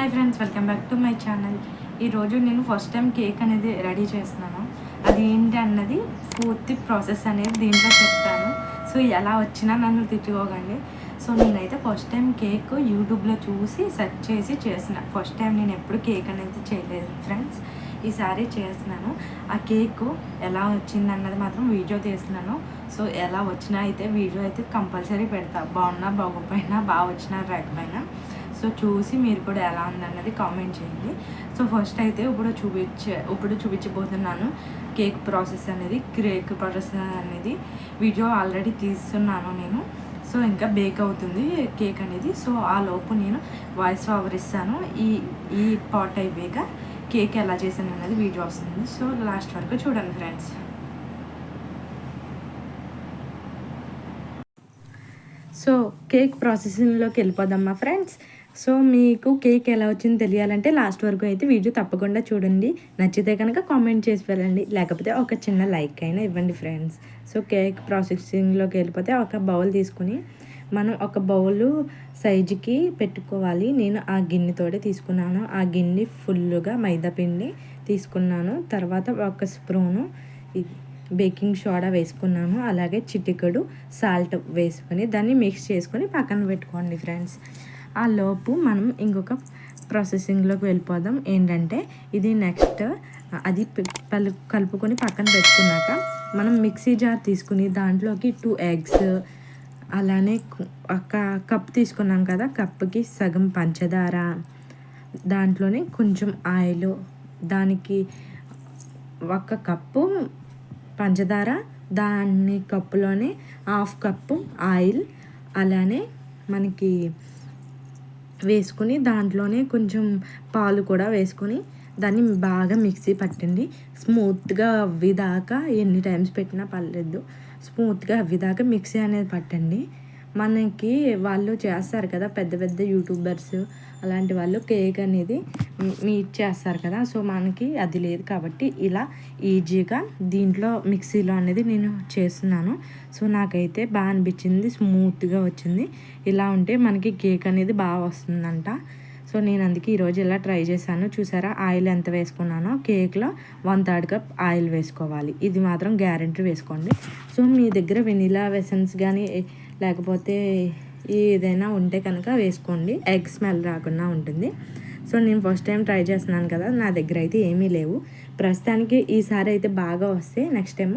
Hi friends welcome back to my channel. ఈరోజు నేను first time cake అనేది ready చేస్తున్నాను. అది ఏంటి అన్నది పూర్తి ప్రాసెస్ అనేది దీంట్లో చెప్తాను. సో ఎలా వచ్చినా నన్ను తిట్టుకోకండి. సో నేనైతే ఫస్ట్ టైం కేక్ యూట్యూబ్లో చూసి సెర్చ్ చేసి చేసిన. ఫస్ట్ టైం నేను ఎప్పుడు కేక్ అనేది చేయలేదు ఫ్రెండ్స్ ఈసారి చేస్తున్నాను. ఆ కేక్ ఎలా వచ్చింది అన్నది మాత్రం వీడియో తీస్తున్నాను. సో ఎలా వచ్చినా అయితే వీడియో అయితే కంపల్సరీ పెడతా. బాగున్నా బాగోపోయినా బాగా వచ్చినా రాకపోయినా. సో చూసి మీరు కూడా ఎలా ఉందన్నది కామెంట్ చేయండి. సో ఫస్ట్ అయితే ఇప్పుడు చూపించే ఇప్పుడు చూపించబోతున్నాను కేక్ ప్రాసెస్ అనేది కేక్ ప్రాసెస్ అనేది వీడియో ఆల్రెడీ తీస్తున్నాను నేను. సో ఇంకా బేక్ అవుతుంది కేక్ అనేది. సో ఆ లోపు నేను వాయిస్ ఓవర్ ఇస్తాను. ఈ ఈ పాట్ అయిపోయాక కేక్ ఎలా చేశాను అనేది వీడియో వస్తుంది. సో లాస్ట్ వరకు చూడండి ఫ్రెండ్స్. సో కేక్ ప్రాసెసింగ్లోకి వెళ్ళిపోదామా ఫ్రెండ్స్? సో మీకు కేక్ ఎలా వచ్చింది తెలియాలంటే లాస్ట్ వరకు అయితే వీడియో తప్పకుండా చూడండి. నచ్చితే కనుక కామెంట్ చేసి వెళ్ళండి. లేకపోతే ఒక చిన్న లైక్ అయినా ఇవ్వండి ఫ్రెండ్స్. సో కేక్ ప్రాసెసింగ్లోకి వెళ్ళిపోతే ఒక బౌల్ తీసుకుని మనం ఒక బౌల్ సైజుకి పెట్టుకోవాలి. నేను ఆ గిన్నెతోటే తీసుకున్నాను. ఆ గిన్నె ఫుల్గా మైదాపిండి తీసుకున్నాను. తర్వాత ఒక స్పూను బేకింగ్ సోడా వేసుకున్నాను. అలాగే చిటికడు సాల్ట్ వేసుకొని దాన్ని మిక్స్ చేసుకొని పక్కన పెట్టుకోండి ఫ్రెండ్స్. ఆ లోపు మనం ఇంకొక ప్రాసెసింగ్లోకి వెళ్ళిపోదాం. ఏంటంటే ఇది నెక్స్ట్ అది పలు కలుపుకొని పక్కన పెట్టుకున్నాక మనం మిక్సీ జార్ తీసుకుని దాంట్లోకి టూ ఎగ్స్ అలానే ఒక కప్ తీసుకున్నాం కదా కప్కి సగం పంచదార దాంట్లోనే కొంచెం ఆయిల్ దానికి ఒక కప్పు పంచదార దాని కప్పులోనే హాఫ్ కప్పు ఆయిల్ అలానే మనకి వేసుకుని దాంట్లోనే కొంచెం పాలు కూడా వేసుకొని దాన్ని బాగా మిక్సీ పట్టండి స్మూత్గా అవ్విదాకా ఎన్ని టైమ్స్ పెట్టినా పర్లేదు. స్మూత్గా అవ్విదాకా మిక్సీ అనేది పట్టండి. మనకి వాళ్ళు చేస్తారు కదా పెద్ద పెద్ద యూట్యూబర్స్ అలాంటి వాళ్ళు కేక్ అనేది మీట్ చేస్తారు కదా సో మనకి అది లేదు కాబట్టి ఇలా ఈజీగా దీంట్లో మిక్సీలో అనేది నేను చేస్తున్నాను. సో నాకైతే బాగా అనిపించింది స్మూత్గా వచ్చింది. ఇలా ఉంటే మనకి కేక్ అనేది బాగా వస్తుందంట. సో నేను అందుకే ఈరోజు ఇలా ట్రై చేశాను. చూసారా ఆయిల్ ఎంత వేసుకున్నానో కేక్లో వన్ థర్డ్ కప్ ఆయిల్ వేసుకోవాలి. ఇది మాత్రం గ్యారెంటీ వేసుకోండి. సో మీ దగ్గర వెనీలా వెసన్స్ కానీ లేకపోతే ఏదైనా ఉంటే కనుక వేసుకోండి. ఎగ్ స్మెల్ రాకుండా ఉంటుంది. సో నేను ఫస్ట్ టైం ట్రై చేస్తున్నాను కదా నా దగ్గర అయితే ఏమీ లేవు. ప్రస్తుతానికి ఈసారి అయితే బాగా వస్తే నెక్స్ట్ టైం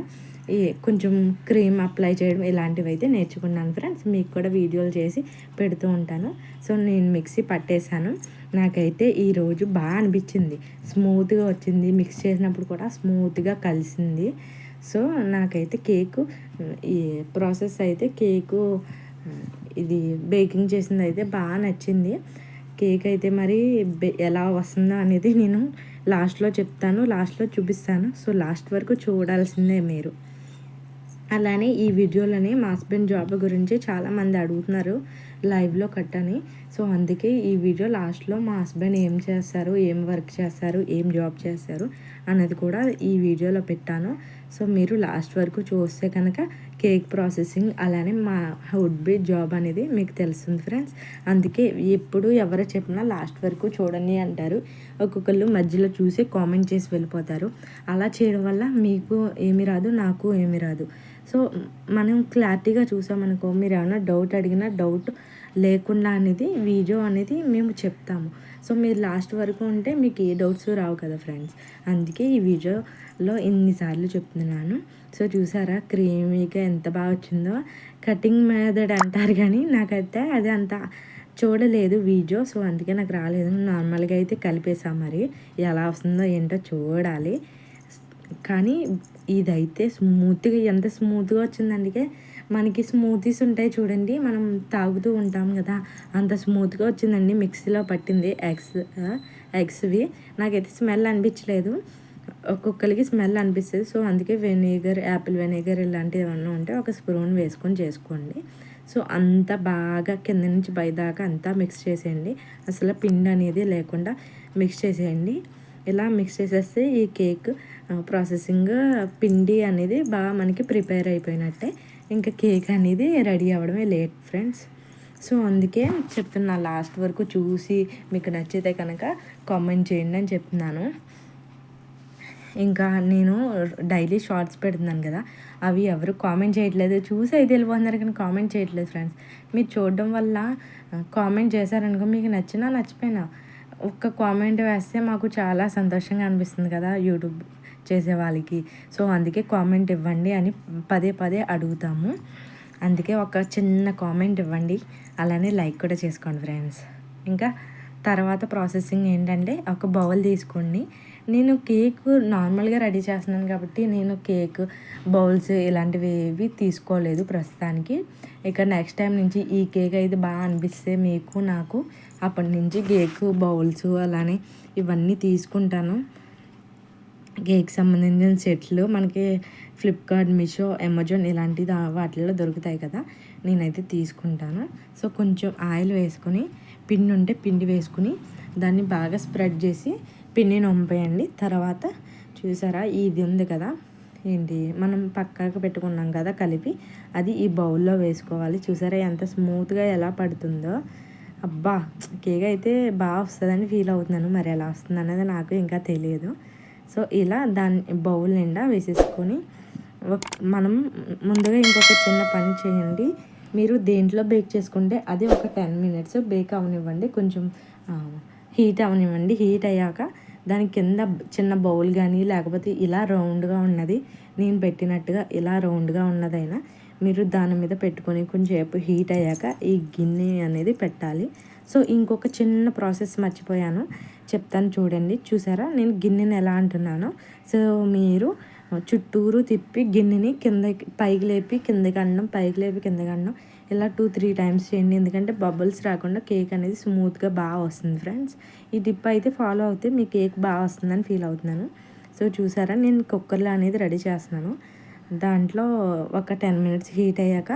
ఈ కొంచెం క్రీమ్ అప్లై చేయడం ఇలాంటివి అయితే నేర్చుకున్నాను ఫ్రెండ్స్ మీకు కూడా వీడియోలు చేసి పెడుతూ ఉంటాను. సో నేను మిక్సీ పట్టేశాను. నాకైతే ఈరోజు బాగా అనిపించింది. స్మూత్గా వచ్చింది. మిక్స్ చేసినప్పుడు కూడా స్మూత్గా కలిసింది. సో నాకైతే కేకు ఈ ప్రాసెస్ అయితే కేకు ఇది బేకింగ్ చేసింది అయితే బాగా నచ్చింది. కేక్ అయితే మరి ఎలా వస్తుందో అనేది నేను లాస్ట్లో చెప్తాను లాస్ట్లో చూపిస్తాను. సో లాస్ట్ వరకు చూడాల్సిందే మీరు. అలానే ఈ వీడియోలోని మా హస్బెండ్ జాబ్ గురించి చాలామంది అడుగుతున్నారు లైవ్లో కట్టని. సో అందుకే ఈ వీడియో లాస్ట్లో మా హస్బెండ్ ఏం చేస్తారు ఏం వర్క్ చేస్తారు ఏం జాబ్ చేస్తారు అన్నది కూడా ఈ వీడియోలో పెట్టాను. సో మీరు లాస్ట్ వరకు చూస్తే కనుక కేక్ ప్రాసెసింగ్ అలానే మా వుడ్ బి జాబ్ అనేది మీకు తెలుస్తుంది ఫ్రెండ్స్. అందుకే ఎప్పుడు ఎవరు చెప్పినా లాస్ట్ వరకు చూడండి అంటారు. ఒక్కొక్కళ్ళు మధ్యలో చూసి కామెంట్ చేసి వెళ్ళిపోతారు. అలా చేయడం వల్ల మీకు ఏమి రాదు నాకు ఏమి రాదు. సో మనం క్లారిటీగా చూసామనుకో మీరు ఏమైనా డౌట్ అడిగినా డౌట్ లేకుండా అనేది వీడియో అనేది మేము చెప్తాము. సో మీరు లాస్ట్ వరకు ఉంటే మీకు ఏ డౌట్స్ రావు కదా ఫ్రెండ్స్. అందుకే ఈ లో ఇన్నిసార్లు చెప్తున్నాను. సో చూసారా క్రీమీగా ఎంత బాగా వచ్చిందో. కటింగ్ మెథడ్ అంటారు కానీ నాకైతే అది అంత చూడలేదు వీడియో. సో అందుకే నాకు రాలేదు. నార్మల్గా అయితే కలిపేసాం మరి. ఎలా వస్తుందో ఏంటో చూడాలి. కానీ ఇదైతే స్మూత్గా ఎంత స్మూత్గా వచ్చిందంటే మనకి స్మూతీస్ ఉంటాయి చూడండి. మనం తాగుతూ ఉంటాం కదా. అంత స్మూత్గా వచ్చిందండి. మిక్సీలో పట్టింది ఎగ్స్ ఎగ్స్వి. నాకైతే స్మెల్ అనిపించలేదు. ఒక్కొక్కరికి స్మెల్ అనిపిస్తుంది. సో అందుకే వెనిగర్ యాపిల్ వెనిగర్ ఇలాంటివి ఏమన్నా ఉంటే ఒక స్పూన్ వేసుకొని చేసుకోండి. సో అంత బాగా కింద నుంచి పైదాకా అంతా మిక్స్ చేసేయండి. అసలు పిండి అనేది లేకుండా మిక్స్ చేసేయండి. ఇలా మిక్స్ చేసేస్తే ఈ కేక్ ప్రాసెసింగ్ పిండి అనేది బాగా మనకి ప్రిపేర్ అయిపోయినట్టే. ఇంకా కేక్ అనేది రెడీ అవ్వడమే లేట్ ఫ్రెండ్స్. సో అందుకే చెప్తున్నా లాస్ట్ వరకు చూసి మీకు నచ్చితే కనుక కామెంట్ చేయండి అని చెప్తున్నాను. ఇంకా నేను డైలీ షార్ట్స్ పెడుతున్నాను కదా అవి ఎవరు కామెంట్ చేయట్లేదు. చూసి అయితే వెళ్ళిపోతున్నారు కానీ కామెంట్ చేయట్లేదు ఫ్రెండ్స్. మీరు చూడడం వల్ల కామెంట్ చేశారనుకో మీకు నచ్చినా నచ్చిపోయినా ఒక్క కామెంట్ వేస్తే మాకు చాలా సంతోషంగా అనిపిస్తుంది కదా యూట్యూబ్ చేసే వాళ్ళకి. సో అందుకే కామెంట్ ఇవ్వండి అని పదే పదే అడుగుతాము. అందుకే ఒక చిన్న కామెంట్ ఇవ్వండి. అలానే లైక్ కూడా చేసుకోండి ఫ్రెండ్స్. ఇంకా తర్వాత ప్రాసెసింగ్ ఏంటంటే ఒక బౌల్ తీసుకోండి. నేను కేక్ నార్మల్గా రెడీ చేస్తున్నాను కాబట్టి నేను కేక్ బౌల్స్ ఇలాంటివి ఏవి తీసుకోలేదు ప్రస్తుతానికి. ఇక నెక్స్ట్ టైం నుంచి ఈ కేక్ అయితే బాగా అనిపిస్తే మీకు నాకు అప్పటి నుంచి కేక్ బౌల్స్ అలానే ఇవన్నీ తీసుకుంటాను. కేక్ సంబంధించిన సెట్లు మనకి ఫ్లిప్కార్ట్ మీషో అమెజాన్ ఇలాంటి వాటిల్లో దొరుకుతాయి కదా నేనైతే తీసుకుంటాను. సో కొంచెం ఆయిల్ వేసుకొని పిండి ఉంటే పిండి వేసుకుని దాన్ని బాగా స్ప్రెడ్ చేసి పిండిని నొంపేయండి. తర్వాత చూసారా ఇది ఉంది కదా. ఏంటి? మనం పక్కకు పెట్టుకున్నాం కదా కలిపి. అది ఈ బౌల్లో వేసుకోవాలి. చూసారా ఎంత స్మూత్గా ఎలా పడుతుందో. అబ్బా! కేక్ అయితే బాగా వస్తుందని ఫీల్ అవుతున్నాను. మరి ఎలా వస్తుంది అనేది నాకు ఇంకా తెలియదు. సో ఇలా దాన్ని బౌల్ నిండా వేసేసుకొని మనం ముందుగా ఇంకొక చిన్న పని చేయండి. మీరు దేంట్లో బేక్ చేసుకుంటే అది ఒక టెన్ మినిట్స్ బేక్ అవనివ్వండి. కొంచెం హీట్ అవనివ్వండి. హీట్ అయ్యాక దాని కింద చిన్న బౌల్ కానీ లేకపోతే ఇలా రౌండ్గా ఉన్నది నేను పెట్టినట్టుగా ఇలా రౌండ్గా ఉన్నదైనా మీరు దాని మీద పెట్టుకొని కొంచెంసేపు హీట్ అయ్యాక ఈ గిన్నె అనేది పెట్టాలి. సో ఇంకొక చిన్న ప్రాసెస్ మర్చిపోయాను. చెప్తాను చూడండి. చూసారా? నేను గిన్నెని ఎలా అంటున్నాను. సో మీరు చుట్టూరు తిప్పి గిన్నెని కింద పైకి లేపి కిందకి అనడం పైకి లేపి కిందకి అనడం ఇలా టూ త్రీ టైమ్స్ చేయండి. ఎందుకంటే బబుల్స్ రాకుండా కేక్ అనేది స్మూత్గా బాగా వస్తుంది ఫ్రెండ్స్ ఈ టిప్ అయితే ఫాలో అవుతే మీ కేక్ బాగా వస్తుందని ఫీల్ అవుతున్నాను. సో చూసారా? నేను కుక్కర్లో అనేది రెడీ చేస్తున్నాను. దాంట్లో ఒక టెన్ మినిట్స్ హీట్ అయ్యాక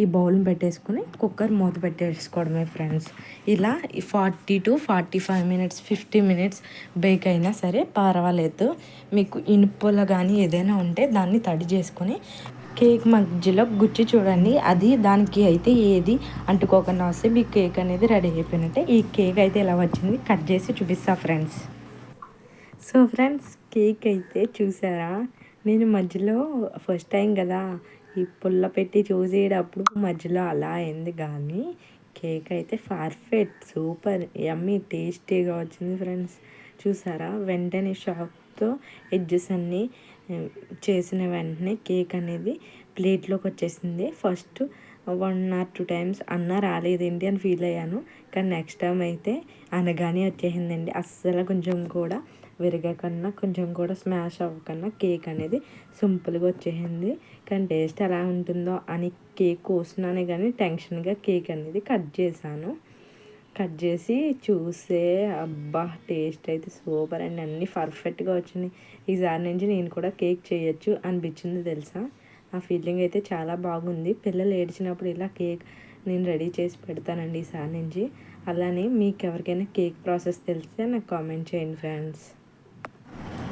ఈ బౌల్ని పెట్టేసుకుని కుక్కర్ మూత పెట్టేసుకోవడమే ఫ్రెండ్స్ ఇలా forty to forty five minutes fifty minutes bake అయినా సరే పర్వాలేదు. మీకు ఇనుపులో కానీ ఏదైనా ఉంటే దాన్ని తడి చేసుకొని కేక్ మధ్యలో గుచ్చి చూడండి. అది దానికి అయితే ఏది అంటుకోకుండా వస్తే మీ కేక్ అనేది రెడీ అయిపోయినట్టే. ఈ కేక్ అయితే ఎలా వచ్చింది కట్ చేసి చూపిస్తా ఫ్రెండ్స్. సో ఫ్రెండ్స్ కేక్ అయితే చూసారా? నేను మధ్యలో ఫస్ట్ టైం కదా ఈ పుల్ల పెట్టి చూసేటప్పుడు మధ్యలో అలా అయింది కానీ కేక్ అయితే పర్ఫెక్ట్ సూపర్ ఎమ్మీ టేస్టీగా వచ్చింది ఫ్రెండ్స్. చూసారా? వెంటనే షాప్తో ఎడ్జెస్ అన్నీ చేసిన వెంటనే కేక్ అనేది ప్లేట్లోకి వచ్చేసింది. First one or two times అన్న రాలేదేంటి అని ఫీల్ అయ్యాను. కానీ నెక్స్ట్ టైం అయితే అనగానే వచ్చేసిందండి. అస్సలు కొంచెం కూడా విరగకన్నా కొంచెం కూడా స్మాష్ అవ్వకన్నా కేక్ అనేది సింపుల్గా వచ్చేసింది. కానీ టేస్ట్ ఎలా ఉంటుందో అని కేక్ కోసినానే కానీ టెన్షన్గా కేక్ అనేది కట్ చేశాను. కట్ చేసి చూసే అబ్బా టేస్ట్ అయితే సూపర్ అండి. అన్నీ పర్ఫెక్ట్గా వచ్చినాయి. ఈసారి నుంచి నేను కూడా కేక్ చేయొచ్చు అనిపించింది తెలుసా? ఆ ఫీలింగ్ అయితే చాలా బాగుంది. పిల్లలు ఏడ్చినప్పుడు ఇలా కేక్ నేను రెడీ చేసి పెడతానండి ఈసారి నుంచి. అలానే మీకు ఎవరికైనా కేక్ ప్రాసెస్ తెలిస్తే నాకు కామెంట్ చేయండి ఫ్రెండ్స్.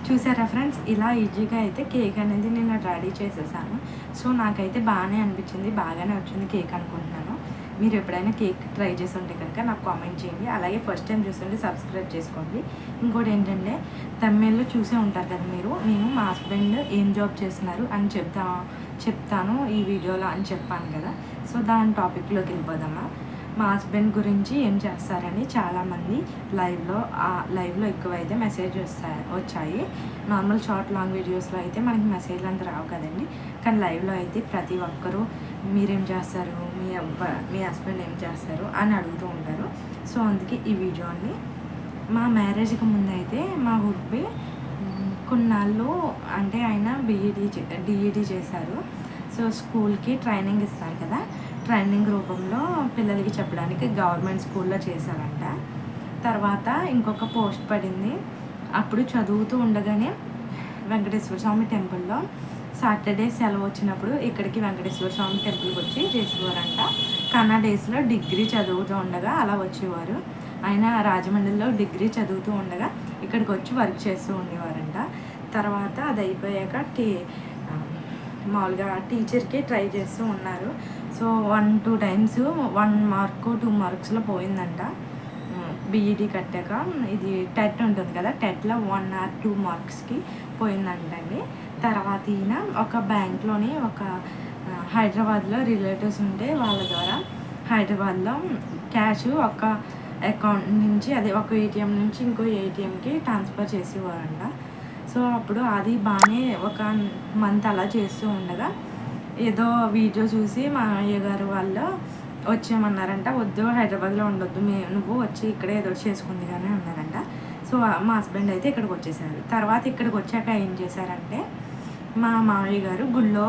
చూసారా ఫ్రెండ్స్? ఇలా ఈజీగా అయితే కేక్ అనేది నేను రెడీ చేసేసాను. సో నాకైతే బాగానే అనిపించింది. బాగానే వచ్చింది కేక్ అనుకుంటున్నాను. మీరు ఎప్పుడైనా కేక్ ట్రై చేసి ఉంటే కనుక నాకు కామెంట్ చేయండి. అలాగే ఫస్ట్ టైం చూస్తుంటే సబ్స్క్రైబ్ చేసుకోండి. ఇంకోటి ఏంటంటే తమిళ్ళో చూసే ఉంటారు కదా మీరు నేను మా హస్బెండ్ ఏం జాబ్ చేస్తున్నారు అని చెప్తా చెప్తాను ఈ వీడియోలో అని చెప్పాను కదా. సో దాని టాపిక్లోకి వెళ్ళిపోదామా? మా హస్బెండ్ గురించి ఏం చేస్తారని చాలామంది లైవ్లో లైవ్లో ఎక్కువైతే మెసేజ్ వస్తాయి వచ్చాయి. నార్మల్ షార్ట్ లాంగ్ వీడియోస్లో అయితే మనకి మెసేజ్లు అంత రావు కదండి. కానీ లైవ్లో అయితే ప్రతి ఒక్కరూ మీరేం చేస్తారు? మీ అబ్బ మీ హస్బెండ్ ఏం చేస్తారు? అని అడుగుతూ ఉంటారు. సో అందుకే ఈ వీడియోని మా మ్యారేజ్కి ముందు అయితే మా హుబ్బి కొన్నాళ్ళు అంటే ఆయన బీఈడీ డిఈడి చేశారు. సో స్కూల్కి ట్రైనింగ్ ఇస్తారు కదా? ట్రైనింగ్ రూపంలో పిల్లలకి చెప్పడానికి గవర్నమెంట్ స్కూల్లో చేశారంట. తర్వాత ఇంకొక పోస్ట్ పడింది. అప్పుడు చదువుతూ ఉండగానే వెంకటేశ్వర స్వామి టెంపుల్లో సాటర్డే సెలవు వచ్చినప్పుడు ఇక్కడికి వెంకటేశ్వర స్వామి టెంపుల్కి వచ్చి చేసేవారంట. కన్నా డేస్లో డిగ్రీ చదువుతూ ఉండగా అలా వచ్చేవారు. ఆయన రాజమండ్రిలో డిగ్రీ చదువుతూ ఉండగా ఇక్కడికి వచ్చి వర్క్ చేస్తూ ఉండేవారంట. తర్వాత అది అయిపోయాక టీ మామూలుగా టీచర్కి ట్రై చేస్తూ ఉన్నారు. So one two times one mark two మార్క్స్లో పోయిందంట. బీఈడి కట్టాక ఇది టెట్ ఉంటుంది కదా టెట్లో వన్ ఆర్ టూ మార్క్స్కి పోయిందంటండి. తర్వాత ఈయన ఒక బ్యాంక్లోని ఒక హైదరాబాద్లో రిలేటివ్స్ ఉంటే వాళ్ళ ద్వారా హైదరాబాద్లో క్యాష్ ఒక అకౌంట్ నుంచి అదే ఒక ఏటీఎం నుంచి ఇంకో ఏటీఎంకి ట్రాన్స్ఫర్ చేసేవారంట. సో అప్పుడు అది బాగానే ఒక మంత్ అలా చేస్తూ ఉండగా ఏదో వీడియో చూసి మా అయ్య గారు వాళ్ళు వచ్చేయమన్నారంట వద్దు హైదరాబాద్లో ఉండొద్దు మే నువ్వు వచ్చి ఇక్కడే ఏదో చేసుకుంది కానీ అన్నారంట. సో మా హస్బెండ్ అయితే ఇక్కడికి వచ్చేసారు. తర్వాత ఇక్కడికి వచ్చాక ఏం చేశారంటే మా మామయ్య గారు గుళ్ళో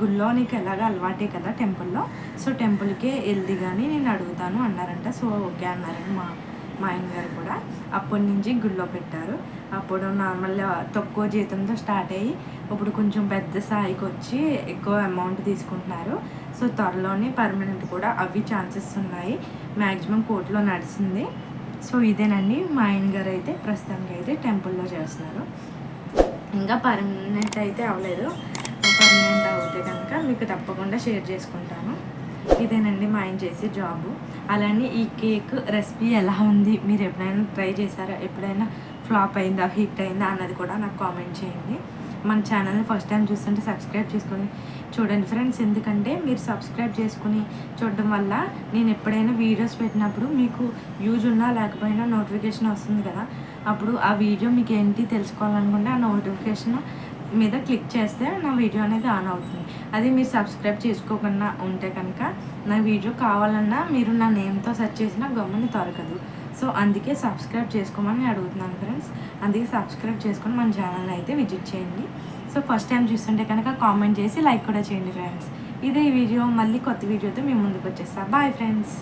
గుళ్ళో నీకు ఎలాగ అలవాటే కదా టెంపుల్లో. సో టెంపుల్కే వెళ్ళి కానీ నేను అడుగుతాను అన్నారంట. సో ఓకే అన్నారండి మా మా ఆయన గారు కూడా. అప్పటి నుంచి గుళ్ళో పెట్టారు. అప్పుడు నార్మల్ తక్కువ జీతంతో స్టార్ట్ అయ్యి ఇప్పుడు కొంచెం పెద్ద స్థాయికి వచ్చి ఎక్కువ అమౌంట్ తీసుకుంటున్నారు. సో త్వరలోనే పర్మనెంట్ కూడా అవి ఛాన్సెస్ ఉన్నాయి. మ్యాక్సిమం కోర్టులో నడిచింది సో ఇదేనండి మా ఆయన గారు అయితే ప్రస్తుతానికి అయితే టెంపుల్లో చేస్తున్నారు. ఇంకా పర్మనెంట్ అయితే అవ్వలేదు. పర్మనెంట్ అవుతే కనుక మీకు తప్పకుండా షేర్ చేసుకుంటాను. ఇదేనండి మా ఆయన చేసే జాబు. అలానే ఈ కేక్ రెసిపీ ఎలా ఉంది? మీరు ఎప్పుడైనా ట్రై చేశారా? ఎప్పుడైనా ఫ్లాప్ అయిందా? హిట్ అయిందా? అన్నది కూడా నాకు కామెంట్ చేయండి. మన ఛానల్ని ఫస్ట్ టైం చూస్తుంటే సబ్స్క్రైబ్ చేసుకొని చూడండి ఫ్రెండ్స్. ఎందుకంటే మీరు సబ్స్క్రైబ్ చేసుకుని చూడడం వల్ల నేను ఎప్పుడైనా వీడియోస్ పెట్టినప్పుడు మీకు యూజ్ ఉన్నా లేకపోయినా నోటిఫికేషన్ వస్తుంది కదా. అప్పుడు ఆ వీడియో మీకు ఏంటి తెలుసుకోవాలనుకుంటే ఆ నోటిఫికేషన్ మీద క్లిక్ చేస్తే నా వీడియో అనేది ఆన్ అవుతుంది. అది మీరు సబ్స్క్రైబ్ చేసుకోకుండా ఉంటే కనుక నా వీడియో కావాలన్నా మీరు నా నేమ్తో సెర్చ్ చేసినా గమ్ముని దొరకదు. సో అందుకే సబ్స్క్రైబ్ చేసుకోమని అడుగుతున్నాను ఫ్రెండ్స్. అందుకే సబ్స్క్రైబ్ చేసుకొని మన ఛానల్ అయితే విజిట్ చేయండి. సో ఫస్ట్ టైం చూస్తుంటే కనుక కామెంట్ చేసి లైక్ కూడా చేయండి ఫ్రెండ్స్. ఇదే ఈ వీడియో మళ్ళీ కొత్త వీడియోతో మేము ముందుకు వచ్చేస్తాం. Bye friends.